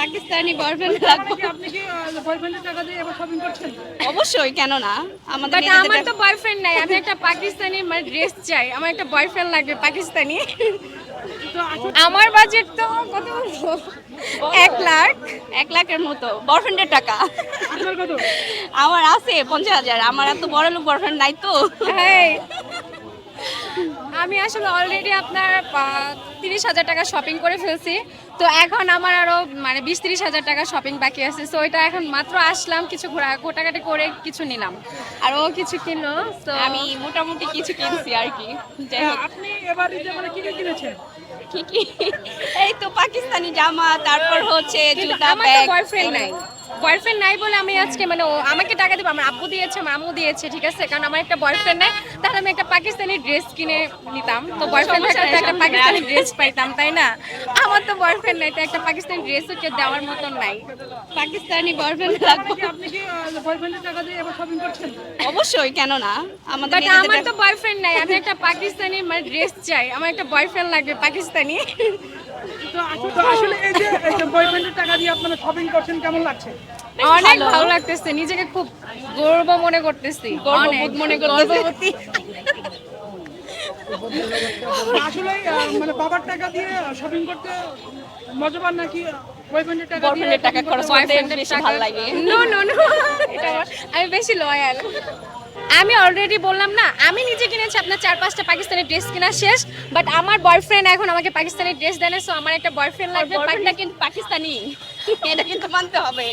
Pakistani boyfriend রাখব আপনি কি বয়ফ্রেন্ডের টাকা দিয়ে এবার শপিং করছেন? অবশ্যই কেন না? আমাদের বাট আমার তো বয়ফ্রেন্ড নাই আমি একটা পাকিস্তানি মানে ড্রেস চাই। আমার একটা বয়ফ্রেন্ড লাগবে পাকিস্তানি। তো আমার বাজেট তো কত? এক লাখ। এক লাখের মতো বয়ফ্রেন্ডের টাকা। আমার আছে পঞ্চাশ হাজার আমার এত বড় লোক বয়ফ্রেন্ড নাই তো। হ্যাঁ। আমি আসলে অলরেডি আপনার তিরিশ হাজার টাকা শপিং করে ফেলছি। তো এখন আমার আরও মানে বিশ তিরিশ হাজার টাকা শপিং বাকি আছে। সো এটা এখন মাত্র আসলাম কিছু ঘোরা ঘোটাঘাটি করে কিছু নিলাম। আর ও কিছু কিনলো তো আমি মোটামুটি কিছু কিনছি আর কি। যাই হোক। আপনি এবার মানে কি কি কিনেছেন? কি কি? এই তো পাকিস্তানি জামা তারপর হচ্ছে কিন্তু জুতা আমার ব্যাগ বয়ফ্রেন্ড নাই। বয়ফ্রেন্ড নাই বলে আমি আজকে মানে ও আমাকে টাকা দেবো আমার আব্বু দিয়েছে মামু দিয়েছে ঠিক আছে? কারণ আমার একটা বয়ফ্রেন্ড নাই তাহলে আমি একটা পাকিস্তানি ড্রেস কিনে নিতাম। তো বয়ফ্রেন্ড থাকলে একটা পাকিস্তানি ড্রেস পাইতাম তাই না? আমার তো বয়ফ্রেন্ড নাই তো একটা পাকিস্তানি ড্রেসও কেউ দেওয়ার মতন নাই। পাকিস্তানি বয়ফ্রেন্ড কি আপনি কি বয়ফ্রেন্ডের টাকা দিয়ে এবার শপিং করছেন? অবশ্যই কেন না? আমাদের আমার তো বয়ফ্রেন্ড নাই আমি একটা পাকিস্তানি মানে ড্রেস চাই আমার একটা বয়ফ্রেন্ড লাগবে পাকিস্তানি। তো আসলে এই যে বয়ফ্রেন্ডের টাকা দিয়ে আপনারা শপিং করছেন কেমন লাগছে? অনেক ভালো। ভালো লাগতেছে নিজেকে খুব গর্ব মনে করতেছি অনেক মনে গর্ববতী। আসলে মানে বাবার টাকা দিয়ে শপিং করতে মজা পান নাকি বয়ফ্রেন্ডের টাকা দিয়ে টাকা খরচ করতে বেশি ভালো লাগে। নো নো নো আমি বেশি লয়াল আমি অলরেডি বললাম না আমি নিজে কিনেছি আপনার চার পাঁচটা পাকিস্তানি ড্রেস কেনা শেষ বাট আমার বয়ফ্রেন্ড এখন আমাকে পাকিস্তানি ড্রেস দেন সো আমার একটা বয়ফ্রেন্ড লাগবে বাকিটা কিন্তু পাকিস্তানি। এটা কিন্তু মানতে হবে।